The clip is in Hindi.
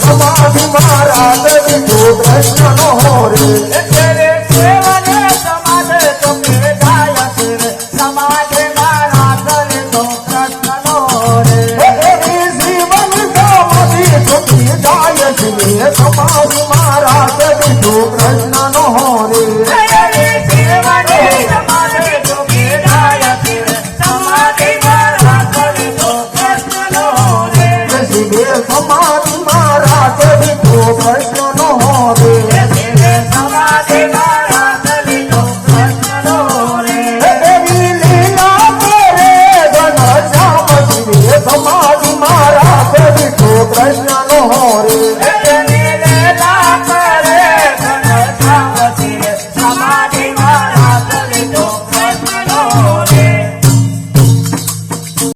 समाधि महाराज जो कृष्ण हो रे तेरे सेवन समाज तुम्हें गायक समाज महाराज जो कृष्ण जीवन समाधि तुम्हें गायक समाधि আমার